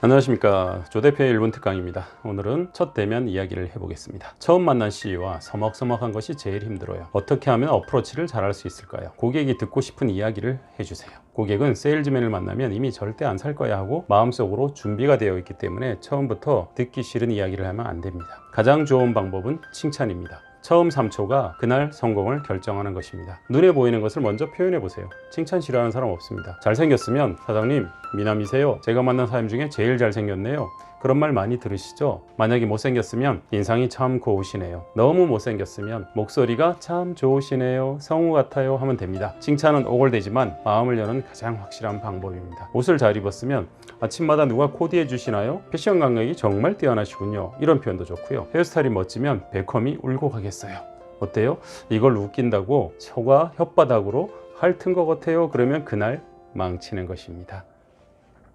안녕하십니까. 조 대표의 일본 특강입니다. 오늘은 첫 대면 이야기를 해보겠습니다. 처음 만난 CEO와 서먹서먹한 것이 제일 힘들어요. 어떻게 하면 어프로치를 잘할 수 있을까요? 고객이 듣고 싶은 이야기를 해주세요. 고객은 세일즈맨을 만나면 이미 절대 안 살 거야 하고 마음속으로 준비가 되어 있기 때문에 처음부터 듣기 싫은 이야기를 하면 안 됩니다. 가장 좋은 방법은 칭찬입니다. 처음 3초가 그날 성공을 결정하는 것입니다. 눈에 보이는 것을 먼저 표현해 보세요. 칭찬 싫어하는 사람 없습니다. 잘생겼으면 사장님 미남이세요. 제가 만난 사람 중에 제일 잘생겼네요. 그런 말 많이 들으시죠? 만약에 못생겼으면 인상이 참 고우시네요. 너무 못생겼으면 목소리가 참 좋으시네요. 성우 같아요 하면 됩니다. 칭찬은 오골되지만 마음을 여는 가장 확실한 방법입니다. 옷을 잘 입었으면 아침마다 누가 코디해 주시나요? 패션 감각이 정말 뛰어나시군요. 이런 표현도 좋고요. 헤어스타일이 멋지면 베컴이 울고 가겠어요. 어때요? 이걸 웃긴다고 혀가 혓바닥으로 핥은 것 같아요. 그러면 그날 망치는 것입니다.